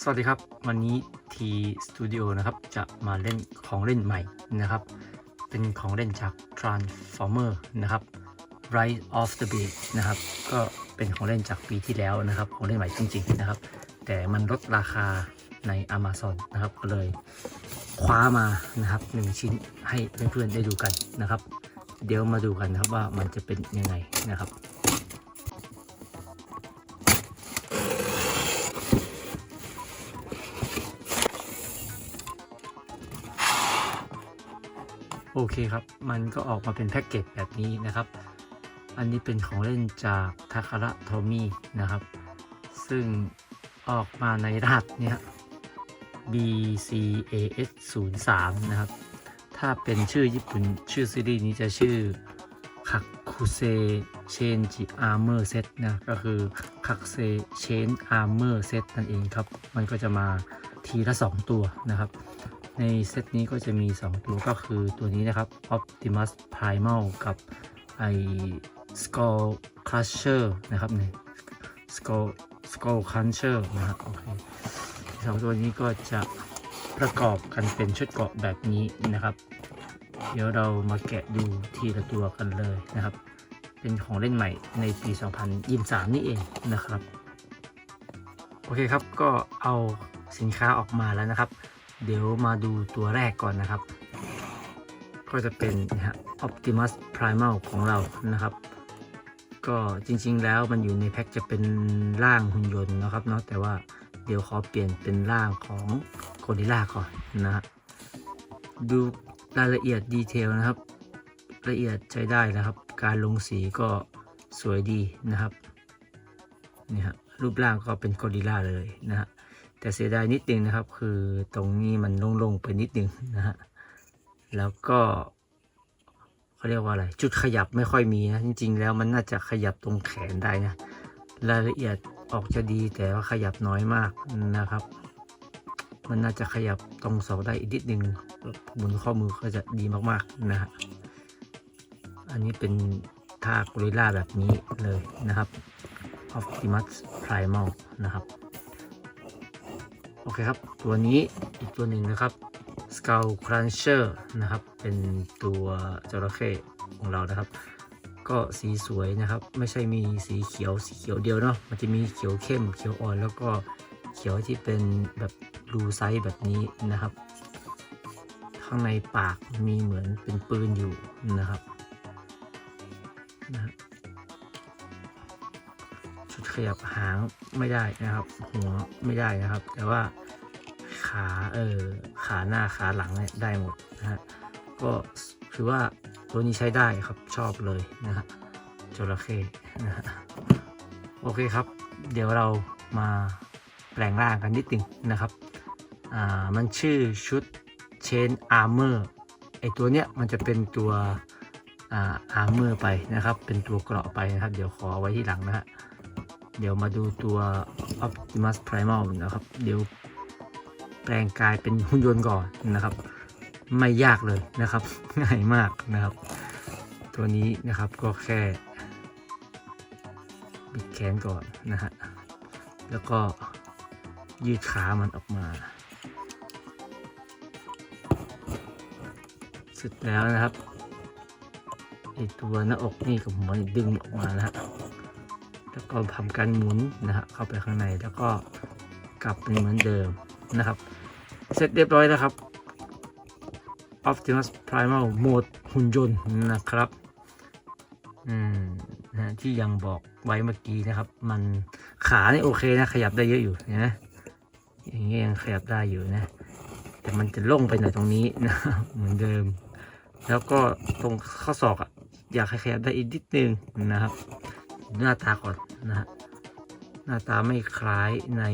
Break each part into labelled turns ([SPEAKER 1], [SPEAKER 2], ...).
[SPEAKER 1] สวัสดีครับ วันนี้ทีสตูดิโอนะครับ จะมาเล่นของเล่นใหม่นะครับ เป็นของเล่นจาก Transformer นะครับ Rise of the Beast นะครับ ก็เป็นของเล่นจากปีที่แล้วนะครับ ของเล่นใหม่จริงๆนะครับ แต่มันลดราคาใน Amazon นะครับ ก็เลยคว้ามานะครับหนึ่งชิ้นให้เพื่อนๆได้ดูกันนะครับ เดี๋ยวมาดูกันนะครับว่ามันจะเป็นยังไงนะครับ โอเคครับ มันก็ออกมาเป็นแพ็กเกจแบบนี้นะครับ อันนี้เป็นของเล่นจากทาคาระโทมินะครับ ซึ่งออกมาในรหัสเนี่ย BCAS 0 3นะครับ ถ้าเป็นชื่อญี่ปุ่นชื่อซีรีส์นี้จะชื่อคักคุเซเชนจิอาร์เมอร์เซตนะ ก็คือคักเซเชนอาร์เมอร์เซตนั่นเองครับ มันก็จะมาทีละ 2 ตัวนะครับ ในเซตนี้ก็จะมี 2 ตัวก็คือตัวนี้นะครับ Optimus Primal กับไอ้ Skull Crusher นะครับเนี่ย Skull Skull Crusher นะครับโอเคสองตัวนี้ก็จะประกอบกันเป็นชุดเกาะแบบนี้นะครับ เดี๋ยวเรามาแกะดูทีละตัวกันเลยนะครับ เป็นของเล่นใหม่ในปี 2023 นี่เองนะครับ โอเคครับก็เอาสินค้าออกมาแล้วนะครับ เดี๋ยวมาดูตัวแรกก่อนนะครับ ก็จะเป็นนะฮะ Optimus Primal ของเรานะครับ ก็จริงๆแล้วมันอยู่ในแพ็คจะเป็นร่างหุ่นยนต์นะครับเนาะแต่ว่าเดี๋ยวขอเปลี่ยนเป็นร่างของโคดิล่าก่อนนะฮะดูรายละเอียดดีเทลนะครับ ละเอียดใช้ได้นะครับ การลงสีก็สวยดีนะครับนี่ฮะรูปร่างก็เป็นโคดิล่าเลยนะฮะ แต่เสียดายนิดนึงนะครับ คือตรงนี้มันโล่งๆไปนิดนึงนะฮะแล้วก็เขาเรียกว่าอะไร จุดขยับไม่ค่อยมีนะจริง ๆ แล้วมันน่าจะขยับตรงแขนได้นะรายละเอียดออกจะดีแต่ว่าขยับน้อยมากนะครับ มันน่าจะขยับตรงเสาได้อีกนิดนึงหมุนข้อมือก็จะดีมากๆนะฮะอันนี้เป็นท่ากริล่าแบบนี้เลยนะครับ Optimus Primal นะครับ อเคครับ ตัวนี้อีกตัวหนึ่งนะครับ Skull Cruncher นะครับ เป็นตัวจระเข้ของเรานะครับ ก็สีสวยนะครับ ไม่ใช่มีสีเขียวสีเขียวเดียวเนาะ มันจะมีเขียวเข้ม เขียวอ่อน แล้วก็เขียวที่เป็นแบบรูไซส์แบบนี้นะครับ ข้างในปากมีเหมือนเป็นปืนอยู่นะครับ ขยับหางไม่ได้นะครับ หัวไม่ได้นะครับ แต่ว่าขาเออขาหน้าขาหลังเนี่ยได้หมดนะฮะก็ถือว่าตัวนี้ใช้ได้ครับชอบเลยนะฮะจระเข้นะฮะโอเคครับ เดี๋ยวเรามาแปลงร่างกันนิดหนึงนะครับอ่ามันชื่อชุด Chain Armor ไอตัวเนี้ยมันจะเป็นตัวอ่า Armor ไปนะครับ เป็นตัวเกราะไปนะครับ เดี๋ยวขอไว้ที่หลังนะฮะ เดี๋ยวมาดูตัว Optimus Primal นะครับ เดี๋ยวแปลงกายเป็นหุ่นยนต์ก่อนนะครับ ไม่ยากเลยนะครับ ง่ายมากนะครับ ตัวนี้นะครับก็แค่บิดแขนก่อนนะฮะ แล้วก็ยืดขามันออกมาสร็จแล้วนะครับไอตัวหน้าอกนี่กับหัวนี่ดึงออกมานะฮะ แล้วก็ทำการหมุนนะฮะเข้าไปข้างในแล้วก็กลับเป็นเหมือนเดิมนะครับ เสร็จเรียบร้อยแล้วครับ Optimus Primal โหมดหุ่นยนต์นะครับอืมนะที่ยังบอกไว้เมื่อกี้นะครับ มันขานี่โอเคนะ ขยับได้เยอะอยู่เห็นะอย่างเงี้ยยังขยับได้อยู่นะ แต่มันจะล่งไปหน่อยตรงนี้นะเหมือนเดิม แล้วก็ตรงข้อศอกอะอยากให้ขยับได้อีกนิดนึงนะครับ หน้าตาก่อนนะฮะหน้าตาไม่คล้ายใน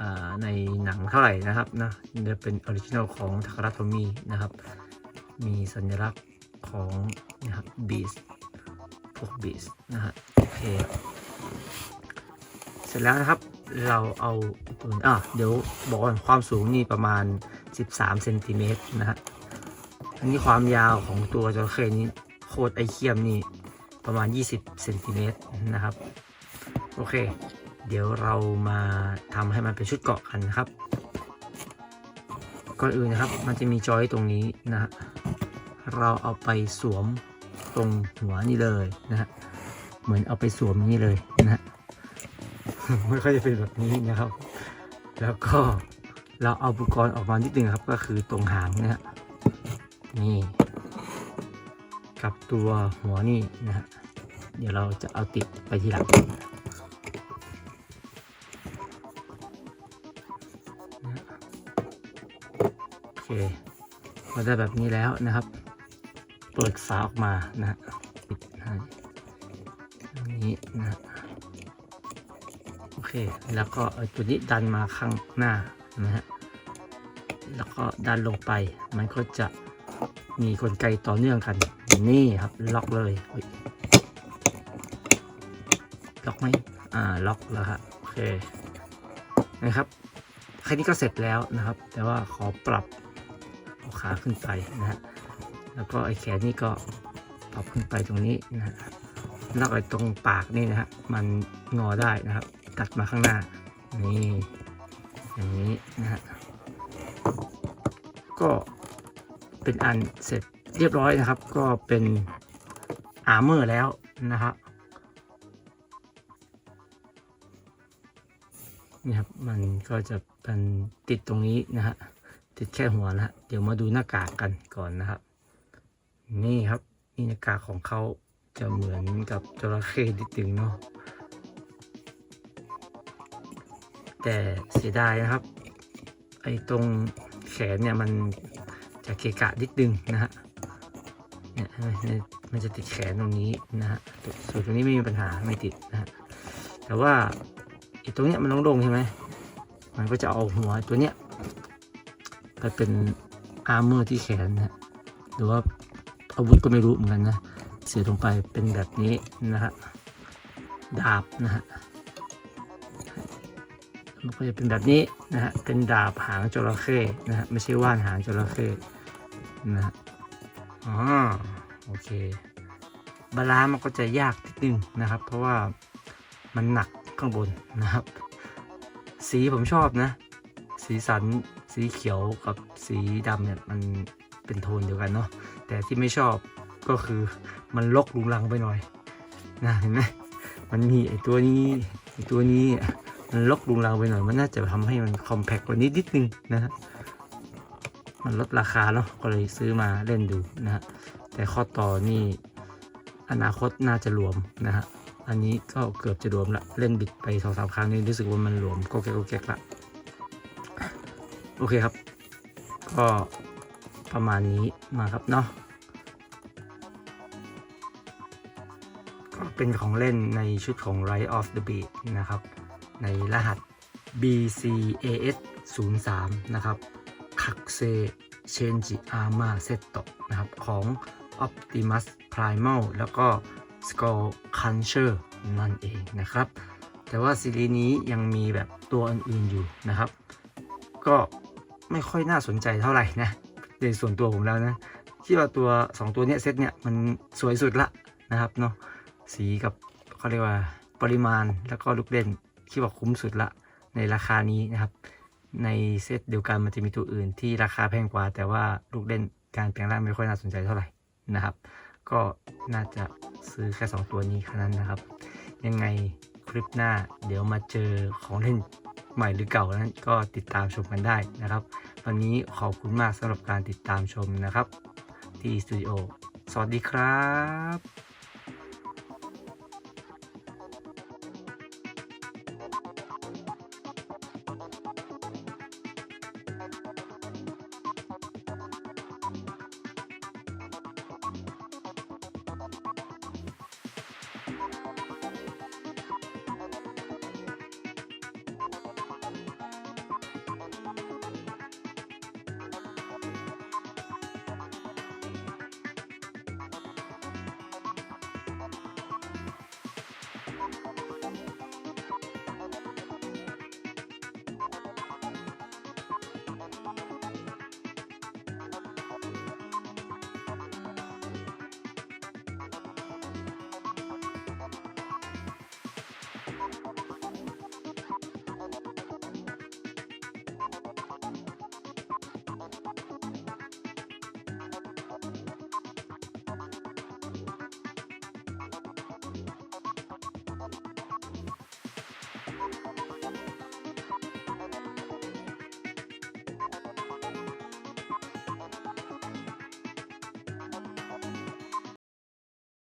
[SPEAKER 1] อ่าในหนังเท่าไหร่นะครับนะจะเป็นออริจินอลของทาคาราโทมินะครับ มีสัญลักษณ์ของนะครับบีสพวกบีสนะฮะโอเคเสร็จแล้วนะครับเราเอาตัวอะเดี๋ยวบอกก่อนความสูงนี่ประมาณ 13เซนติเมตรนะฮะอันนี้ความยาวของตัวจระเข้นี้โคตรไอเคียมนี่ ประมาณ 20เซนติเมตรนะครับ โอเค เดี๋ยวเรามาทำให้มันเป็นชุดเกาะกันนะครับ ก่อนอื่นนะครับ มันจะมีจอยตรงนี้นะฮะ เราเอาไปสวมตรงหัวนี่เลยนะฮะ เหมือนเอาไปสวมอย่างนี้เลยนะฮะไม่ค่อยจะเป็นแบบนี้นะครับ แล้วก็เราเอาอุปกรณ์ออกมานิดนึงครับ ก็คือตรงหางนะฮะนี่ กับตัวหัวนี่นะฮะ เดี๋ยวเราจะเอาติดไปทีหลังโอเคพอได้แบบนี้แล้วนะครับ เปิดฝาออกมานะฮะปิดให้นี้นะ โอเค แล้วก็เอาตัวนี้ดันมาข้างหน้านะฮะ แล้วก็ดันลงไป มันก็จะ มีกลไกต่อเนื่องกัน นี่ครับ ล็อกเลยล็อกไหมอ่า ล็อกแล้วครับโอเคนะครับแค่นี้ก็เสร็จแล้วนะครับ แต่ว่าขอปรับเอาขาขึ้นไปนะฮะแล้วก็ไอ้แขนนี่ก็ปรับขึ้นไปตรงนี้นะฮะแล้วไอ้ตรงปากนี่นะฮะมันงอได้นะครับ ตัดมาข้างหน้านี่อย่างนี้นะฮะก็ เป็นอันเสร็จเรียบร้อยนะครับ ก็เป็นอาร์เมอร์แล้วนะครับนี่ครับมันก็จะเป็นติดตรงนี้นะฮะติดแค่หัวนะฮะเดี๋ยวมาดูหน้ากากกันก่อนนะครับ นี่ครับนี่หน้ากากของเขาจะเหมือนกับจระเข้นิดนึงเนาะแต่เสียดายนะครับ ไอ้ตรงแขนเนี่ยมัน จะเกะกะนิดนึงนะฮะเนี่ยมันจะติดแขนตรงนี้นะฮะส่วนตรงนี้ไม่มีปัญหาไม่ติดนะฮะแต่ว่าไอ้ตรงเนี้ยมันโล่งๆใช่ไหมมันก็จะเอาหัวตัวเนี้ยไปเป็นอาร์เมอร์ที่แขนนะฮะหรือว่าอาวุธก็ไม่รู้เหมือนกันนะเสียลงไปเป็นแบบนี้นะฮะดาบนะฮะ มันก็จะเป็นแบบนี้นะฮะเป็นดาบหางจระเข้นะฮะไม่ใช่ว่านหางจระเข้นะฮะอ๋อโอเคบาลานมันก็จะยากนิดนึงนะครับ เพราะว่ามันหนักข้างบนนะครับ สีผมชอบนะ สีสันสีเขียวกับสีดำเนี่ยมันเป็นโทนเดียวกันเนาะแต่ที่ไม่ชอบก็คือมันลกลุงลังไปหน่อยนะเห็นไหมมันมีไอตัวนี้ไอตัวนี้ มันลกลุงลังไปหน่อยมันน่าจะทำให้มันคอมแพคกว่านี้นิดนึงนะฮะมันลดราคาเนาะก็เลยซื้อมาเล่นดูนะฮะแต่ข้อต่อนี่อนาคตน่าจะรวมนะฮะอันนี้ก็เกือบจะรวมละเล่นบิดไปสองสามครั้งนี่รู้สึกว่ามันรวมก็แก๊กก็แก๊กละโอเคครับ ก็ประมาณนี้มาครับเนาะก็เป็นของเล่นในชุดของ Rise of the Beat นะครับ ในรหัส BCAS 03นะครับคักเซเชนจิอาร์มาเซตโตนะครับของ Optimus Primal แล้วก็ Skull Cruncher นั่นเองนะครับ แต่ว่าซีรีส์นี้ยังมีแบบตัวอื่นๆอยู่นะครับ ก็ไม่ค่อยน่าสนใจเท่าไหร่นะในส่วนตัวผมแล้วนะคิดว่าตัว 2 ตัวเนี้ยเซตเนี้ยมันสวยสุดละนะครับเนาะสีกับเขาเรียกว่าปริมาณแล้วก็ลูกเล่น คิดว่าคุ้มสุดละในราคานี้นะครับ ในเซตเดียวกันมันจะมีตัวอื่นที่ราคาแพงกว่า แต่ว่าลูกเล่นการแปลงร่างไม่ค่อยน่าสนใจเท่าไหร่นะครับ ก็น่าจะซื้อแค่2ตัวนี้แค่นั้นนะครับ ยังไงคลิปหน้าเดี๋ยวมาเจอของเล่นใหม่หรือเก่านั้นก็ติดตามชมกันได้นะครับ วันนี้ขอบคุณมากสำหรับการติดตามชมนะครับ ที่สตูดิโอสวัสดีครับ